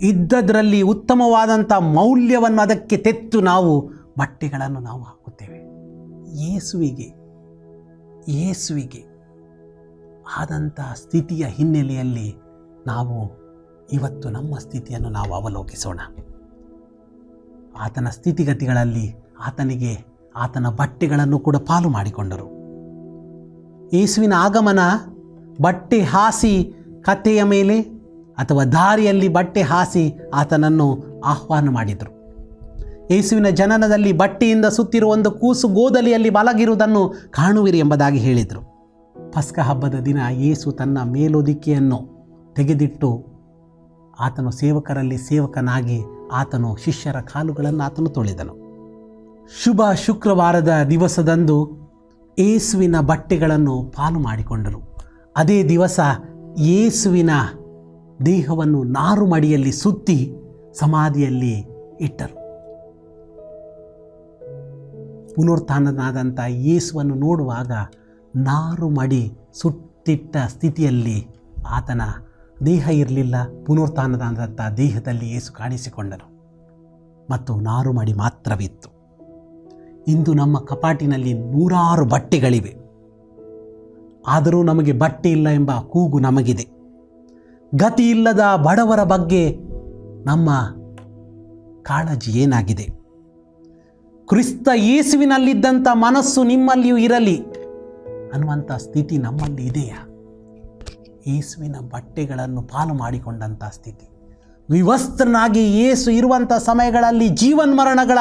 ಇದ್ದದರಲ್ಲಿ ಉತ್ತಮವಾದಂಥ ಮೌಲ್ಯವನ್ನು ಅದಕ್ಕೆ ತೆತ್ತು ನಾವು ಬಟ್ಟೆಗಳನ್ನು ನಾವು ಹಾಕುತ್ತೇವೆ. ಯೇಸುವಿಗೆ ಯೇಸುವಿಗೆ ಆದಂಥ ಸ್ಥಿತಿಯ ಹಿನ್ನೆಲೆಯಲ್ಲಿ ನಾವು ಇವತ್ತು ನಮ್ಮ ಸ್ಥಿತಿಯನ್ನು ನಾವು ಅವಲೋಕಿಸೋಣ. ಆತನ ಸ್ಥಿತಿಗತಿಗಳಲ್ಲಿ ಆತನಿಗೆ ಆತನ ಬಟ್ಟೆಗಳನ್ನು ಕೂಡ ಪಾಲು ಮಾಡಿಕೊಂಡರು. ಯೇಸುವಿನ ಆಗಮನ ಬಟ್ಟೆ ಹಾಸಿ ಕತ್ತೆಯ ಮೇಲೆ ಅಥವಾ ದಾರಿಯಲ್ಲಿ ಬಟ್ಟೆ ಹಾಸಿ ಆತನನ್ನು ಆಹ್ವಾನ ಮಾಡಿದರು. ಯೇಸುವಿನ ಜನನದಲ್ಲಿ ಬಟ್ಟೆಯಿಂದ ಸುತ್ತಿರುವ ಒಂದು ಕೂಸು ಗೋದಲಿಯಲ್ಲಿ ಮಲಗಿರುವುದನ್ನು ಕಾಣುವಿರಿ ಎಂಬುದಾಗಿ ಹೇಳಿದರು. ಪಸ್ಕ ಹಬ್ಬದ ದಿನ ಯೇಸು ತನ್ನ ಮೇಲೊದಿಕೆಯನ್ನು ತೆಗೆದಿಟ್ಟು ಆತನು ಸೇವಕರಲ್ಲಿ ಸೇವಕನಾಗಿ ಆತನು ಶಿಷ್ಯರ ಕಾಲುಗಳನ್ನು ಆತನು ತೊಳೆದನು. ಶುಭ ಶುಕ್ರವಾರದ ದಿವಸದಂದು ಯೇಸುವಿನ ಬಟ್ಟೆಗಳನ್ನು ಪಾಲು ಮಾಡಿಕೊಂಡರು. ಅದೇ ದಿವಸ ಯೇಸುವಿನ ದೇಹವನ್ನು ನಾರು ಮಡಿಯಲ್ಲಿ ಸುತ್ತಿ ಸಮಾಧಿಯಲ್ಲಿ ಇಟ್ಟರು. ಪುನರುತ್ಥಾನನಾದಂಥ ಯೇಸುವನ್ನು ನೋಡುವಾಗ ನಾರು ಮಡಿ ಸುಟ್ಟಿಟ್ಟ ಸ್ಥಿತಿಯಲ್ಲಿ ಆತನ ದೇಹ ಇರಲಿಲ್ಲ ಪುನರುತ್ಥಾನದಾದಂಥ ದೇಹದಲ್ಲಿ ಏಸು ಕಾಣಿಸಿಕೊಂಡನು. ಮತ್ತು ನಾರು ಮಡಿ ಮಾತ್ರವಿತ್ತು. ಇಂದು ನಮ್ಮ ಕಪಾಟಿನಲ್ಲಿ ನೂರಾರು ಬಟ್ಟೆಗಳಿವೆ. ಆದರೂ ನಮಗೆ ಬಟ್ಟೆ ಇಲ್ಲ ಎಂಬ ಕೂಗು ನಮಗಿದೆ. ಗತಿ ಇಲ್ಲದ ಬಡವರ ಬಗ್ಗೆ ನಮ್ಮ ಕಾಳಜಿ ಏನಾಗಿದೆ? ಕ್ರಿಸ್ತ ಯೇಸುವಿನಲ್ಲಿದ್ದಂಥ ಮನಸ್ಸು ನಿಮ್ಮಲ್ಲಿಯೂ ಇರಲಿ. ಅನ್ನುವಂಥ ಸ್ಥಿತಿ ನಮ್ಮಲ್ಲಿ ಇದೆಯಾ? ಯೇಸುವಿನ ಬಟ್ಟೆಗಳನ್ನು ಪಾಲು ಮಾಡಿಕೊಂಡಂಥ ಸ್ಥಿತಿ. ವಿವಸ್ತ್ರನಾಗಿ ಯೇಸು ಇರುವಂಥ ಸಮಯಗಳಲ್ಲಿ ಜೀವನ್ಮರಣಗಳ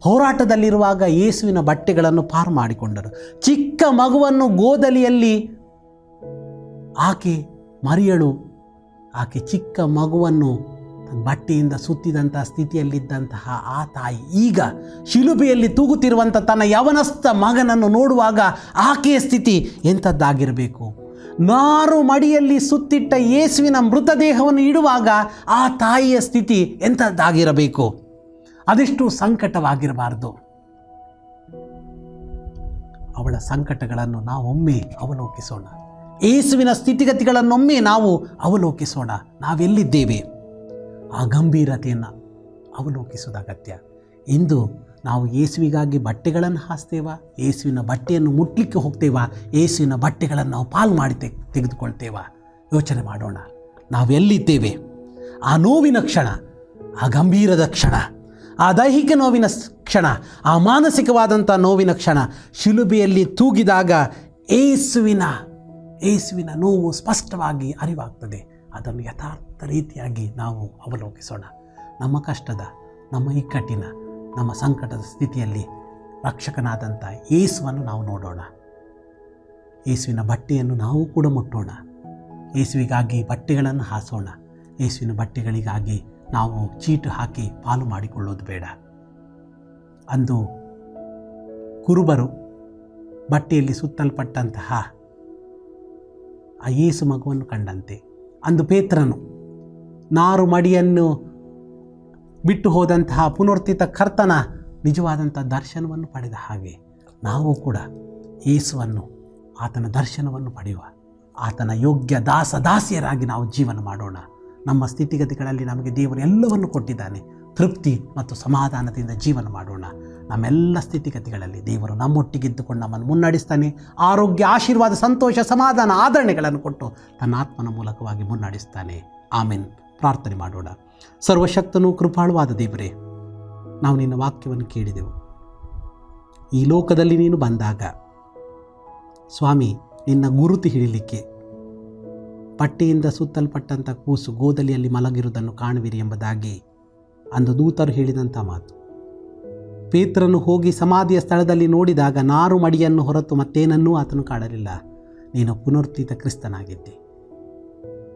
ಹೋರಾಟದಲ್ಲಿರುವಾಗ ಯೇಸುವಿನ ಬಟ್ಟೆಗಳನ್ನು ಪಾರು ಮಾಡಿಕೊಂಡರು. ಚಿಕ್ಕ ಮಗುವನ್ನು ಗೋದಲಿಯಲ್ಲಿ ಆಕೆ ಮರಿಯಳು. ಆಕೆ ಚಿಕ್ಕ ಮಗುವನ್ನು ಬಟ್ಟೆಯಿಂದ ಸುತ್ತಿದಂಥ ಸ್ಥಿತಿಯಲ್ಲಿದ್ದಂತಹ ಆ ತಾಯಿ ಈಗ ಶಿಲುಬೆಯಲ್ಲಿ ತೂಗುತ್ತಿರುವಂಥ ತನ್ನ ಯವನಸ್ಥ ಮಗನನ್ನು ನೋಡುವಾಗ ಆಕೆಯ ಸ್ಥಿತಿ ಎಂಥದ್ದಾಗಿರಬೇಕು? ನಾರು ಮಡಿಯಲ್ಲಿ ಸುತ್ತಿಟ್ಟ ಯೇಸುವಿನ ಮೃತದೇಹವನ್ನು ಇಡುವಾಗ ಆ ತಾಯಿಯ ಸ್ಥಿತಿ ಎಂಥದ್ದಾಗಿರಬೇಕು? ಅದೆಷ್ಟು ಸಂಕಟವಾಗಿರಬಾರ್ದು. ಅವಳ ಸಂಕಟಗಳನ್ನು ನಾವೊಮ್ಮೆ ಅವಲೋಕಿಸೋಣ. ಯೇಸುವಿನ ಸ್ಥಿತಿಗತಿಗಳನ್ನೊಮ್ಮೆ ನಾವು ಅವಲೋಕಿಸೋಣ. ನಾವೆಲ್ಲಿದ್ದೇವೆ? ಆ ಗಂಭೀರತೆಯನ್ನು ಅವಲೋಕಿಸೋದು ಅಗತ್ಯ. ಇಂದು ನಾವು ಯೇಸುವಿಗಾಗಿ ಬಟ್ಟೆಗಳನ್ನು ಹಾಸ್ತೇವಾ? ಯೇಸುವಿನ ಬಟ್ಟೆಯನ್ನು ಮುಟ್ಲಿಕ್ಕೆ ಹೋಗ್ತೇವಾ? ಯೇಸುವಿನ ಬಟ್ಟೆಗಳನ್ನು ನಾವು ಪಾಲು ಮಾಡಿ ತೆಗ್, ತೆಗೆದುಕೊಳ್ತೇವಾ? ಯೋಚನೆ ಮಾಡೋಣ. ನಾವೆಲ್ಲಿದ್ದೇವೆ ಆ ನೋವಿನ ಕ್ಷಣ, ಆ ಗಂಭೀರದ ಕ್ಷಣ, ಆ ದೈಹಿಕ ನೋವಿನ ಕ್ಷಣ, ಆ ಮಾನಸಿಕವಾದಂಥ ನೋವಿನ ಕ್ಷಣ, ಶಿಲುಬೆಯಲ್ಲಿ ತೂಗಿದಾಗ ಏಸುವಿನ ಏಸುವಿನ ನೋವು ಸ್ಪಷ್ಟವಾಗಿ ಅರಿವಾಗ್ತದೆ. ಅದನ್ನು ಯಥಾರ್ಥ ರೀತಿಯಾಗಿ ನಾವು ಅವಲೋಕಿಸೋಣ. ನಮ್ಮ ಕಷ್ಟದ, ನಮ್ಮ ಇಕ್ಕಟ್ಟಿನ, ನಮ್ಮ ಸಂಕಟದ ಸ್ಥಿತಿಯಲ್ಲಿ ರಕ್ಷಕನಾದಂಥ ಯೇಸುವನ್ನು ನಾವು ನೋಡೋಣ. ಯೇಸುವಿನ ಬಟ್ಟೆಯನ್ನು ನಾವು ಕೂಡ ಮುಟ್ಟೋಣ. ಯೇಸುವಿಗಾಗಿ ಬಟ್ಟೆಗಳನ್ನು ಹಾಸೋಣ. ಯೇಸುವಿನ ಬಟ್ಟೆಗಳಿಗಾಗಿ ನಾವು ಚೀಟು ಹಾಕಿ ಪಾಲು ಮಾಡಿಕೊಳ್ಳೋದು ಬೇಡ. ಅಂದು ಕುರುಬರು ಬಟ್ಟೆಯಲ್ಲಿ ಸುತ್ತಲ್ಪಟ್ಟಂತಹ ಆ ಯೇಸು ಮಗುವನ್ನು ಕಂಡಂತೆ. ಅಂದು ಪೇತ್ರನು, ನಾರು ಮಡಿಯನ್ನು ಬಿಟ್ಟು ಹೋದಂತಹ ಪುನರ್ತಿತ ಕರ್ತನ ನಿಜವಾದಂಥ ದರ್ಶನವನ್ನು ಪಡೆದ ಹಾಗೆ ನಾವು ಕೂಡ ಯೇಸುವನ್ನು, ಆತನ ದರ್ಶನವನ್ನು ಪಡೆಯುವ, ಆತನ ಯೋಗ್ಯ ದಾಸ ದಾಸಿಯರಾಗಿ ನಾವು ಜೀವನ ಮಾಡೋಣ. ನಮ್ಮ ಸ್ಥಿತಿಗತಿಗಳಲ್ಲಿ ನಮಗೆ ದೇವರು ಎಲ್ಲವನ್ನು ಕೊಟ್ಟಿದ್ದಾನೆ. ತೃಪ್ತಿ ಮತ್ತು ಸಮಾಧಾನದಿಂದ ಜೀವನ ಮಾಡೋಣ. ನಮ್ಮೆಲ್ಲ ಸ್ಥಿತಿಗತಿಗಳಲ್ಲಿ ದೇವರು ನಮ್ಮೊಟ್ಟಿಗಿದ್ದುಕೊಂಡು ನಮ್ಮನ್ನು ಮುನ್ನಡೆಸ್ತಾನೆ. ಆರೋಗ್ಯ, ಆಶೀರ್ವಾದ, ಸಂತೋಷ, ಸಮಾಧಾನ ಆಧರಣೆಗಳನ್ನು ಕೊಟ್ಟು ತನ್ನ ಆತ್ಮನ ಮೂಲಕವಾಗಿ ಮುನ್ನಡೆಸ್ತಾನೆ. ಆಮೇನ್. ಪ್ರಾರ್ಥನೆ ಮಾಡೋಣ. ಸರ್ವಶಕ್ತನೂ ಕೃಪಾಳುವಾದ ದೇವರೇ, ನಾವು ನಿನ್ನ ವಾಕ್ಯವನ್ನು ಕೇಳಿದೆವು. ಈ ಲೋಕದಲ್ಲಿ ನೀನು ಬಂದಾಗ, ಸ್ವಾಮಿ, ನಿನ್ನ ಗುರುತು ಹಿಡಿಲಿಕ್ಕೆ ಪಟ್ಟಿಯಿಂದ ಸುತ್ತಲ್ಪಟ್ಟಂಥ ಕೂಸು ಗೋದಲಿಯಲ್ಲಿ ಮಲಗಿರುವುದನ್ನು ಕಾಣುವಿರಿ ಎಂಬುದಾಗಿ ಅಂದು ದೂತರು ಹೇಳಿದಂಥ ಮಾತು. ಪೇತ್ರನು ಹೋಗಿ ಸಮಾಧಿಯ ಸ್ಥಳದಲ್ಲಿ ನೋಡಿದಾಗ ನಾರು ಮಡಿಯನ್ನು ಹೊರತು ಮತ್ತೇನನ್ನೂ ಆತನು ಕಾಡಲಿಲ್ಲ. ನೀನು ಪುನರುತ್ಥಿತ ಕ್ರಿಸ್ತನಾಗಿದ್ದೆ.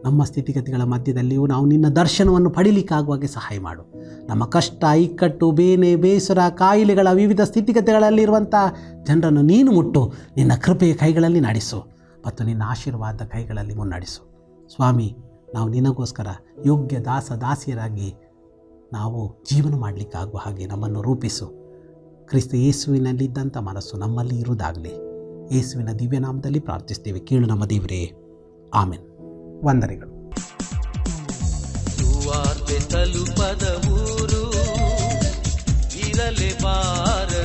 ನಮ್ಮ ಸ್ಥಿತಿಗತಿಗಳ ಮಧ್ಯದಲ್ಲಿಯೂ ನಾವು ನಿನ್ನ ದರ್ಶನವನ್ನು ಪಡಿಲಿಕ್ಕಾಗುವಾಗೆ ಸಹಾಯ ಮಾಡು. ನಮ್ಮ ಕಷ್ಟ, ಇಕ್ಕಟ್ಟು, ಬೇನೆ, ಬೇಸರ, ಕಾಯಿಲೆಗಳ ವಿವಿಧ ಸ್ಥಿತಿಗತಿಗಳಲ್ಲಿರುವಂಥ ಜನರನ್ನು ನೀನು ಮುಟ್ಟು, ನಿನ್ನ ಕೃಪೆಯ ಕೈಗಳಲ್ಲಿ ನಡೆಸು ಮತ್ತು ನಿನ್ನ ಆಶೀರ್ವಾದ ಕೈಗಳಲ್ಲಿ ಮುನ್ನಡೆಸು. ಸ್ವಾಮಿ, ನಾವು ನಿನಗೋಸ್ಕರ ಯೋಗ್ಯ ದಾಸ, ದಾಸಿಯರಾಗಿ ನಾವು ಜೀವನ ಮಾಡಲಿಕ್ಕಾಗುವ ಹಾಗೆ ನಮ್ಮನ್ನು ರೂಪಿಸು. ಕ್ರಿಸ್ತ ಯೇಸುವಿನಲ್ಲಿದ್ದಂಥ ಮನಸ್ಸು ನಮ್ಮಲ್ಲಿ ಇರುವುದಾಗಲಿ. ಯೇಸುವಿನ ದಿವ್ಯನಾಮದಲ್ಲಿ ಪ್ರಾರ್ಥಿಸ್ತೇವೆ. ಕೇಳು ನಮ್ಮ ದೇವರೇ. ಆಮೇನ್. ವಂದನೆಗಳು. ತಲುಪದ ಊರು ಇರಲೇಬಾರದು ಸಭೆಯೂ